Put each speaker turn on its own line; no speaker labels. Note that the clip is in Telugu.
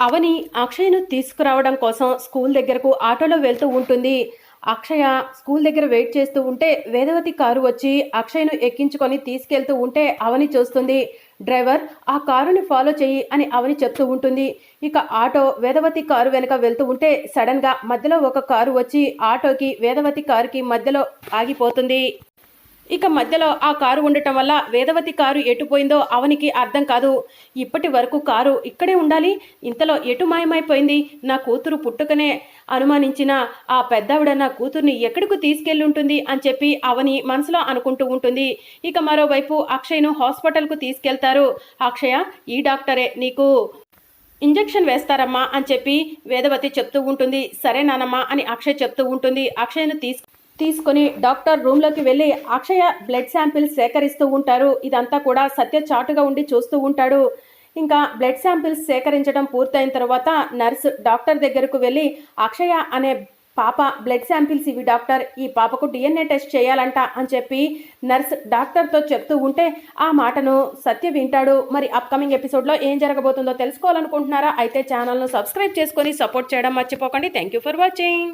అవని అక్షయ్ను తీసుకురావడం కోసం స్కూల్ దగ్గరకు ఆటోలో వెళ్తూ ఉంటుంది. అక్షయ స్కూల్ దగ్గర వెయిట్ చేస్తూ ఉంటే వేదవతి కారు వచ్చి అక్షయ్ను ఎక్కించుకొని తీసుకెళ్తూ ఉంటే అవని చూస్తుంది. డ్రైవర్ ఆ కారుని ఫాలో చెయ్యి అని అవని చెప్తూ ఉంటుంది. ఇక ఆటో వేదవతి కారు వెనుక వెళ్తూ ఉంటే సడన్గా మధ్యలో ఒక కారు వచ్చి ఆటోకి వేదవతి కారుకి మధ్యలో ఆగిపోతుంది. ఇక మధ్యలో ఆ కారు ఉండటం వల్ల వేదవతి కారు ఎటుపోయిందో అవనికి అర్థం కాదు. ఇప్పటి వరకు కారు ఇక్కడే ఉండాలి. ఇంతలో ఎటు మాయమైపోయింది? నా కూతురు పుట్టుకనే అనుమానించిన ఆ పెద్దావిడ నా కూతుర్ని ఎక్కడికి తీసుకెళ్ళి ఉంటుంది అని చెప్పి అవని మనసులో అనుకుంటూ ఉంటుంది. ఇక మరోవైపు అక్షయ్ను హాస్పిటల్కు తీసుకెళ్తారు. అక్షయ ఈ డాక్టరే నీకు ఇంజెక్షన్ వేస్తారమ్మా అని చెప్పి వేదవతి చెప్తూ ఉంటుంది. సరే నానమ్మా అని అక్షయ్ చెప్తూ ఉంటుంది. అక్షయ్ను తీసు తీసుకొని డాక్టర్ రూమ్లోకి వెళ్ళి అక్షయ బ్లడ్ శాంపిల్స్ సేకరిస్తూ ఉంటారు. ఇదంతా కూడా సత్య చాటుగా ఉండి చూస్తూ ఉంటాడు. ఇంకా బ్లడ్ శాంపిల్స్ సేకరించడం పూర్తయిన తర్వాత నర్స్ డాక్టర్ దగ్గరకు వెళ్ళి అక్షయ అనే పాప బ్లడ్ శాంపిల్స్ ఇవి డాక్టర్ ఈ పాపకు డిఎన్ఏ టెస్ట్ చేయాలంట అని చెప్పి నర్స్ డాక్టర్తో చెప్తూ ఉంటే ఆ మాటను సత్య వింటాడు. మరి అప్కమింగ్ ఎపిసోడ్లో ఏం జరగబోతుందో తెలుసుకోవాలనుకుంటున్నారా? అయితే ఛానల్ను సబ్స్క్రైబ్ చేసుకొని సపోర్ట్ చేయడం మర్చిపోకండి. Thank you for watching.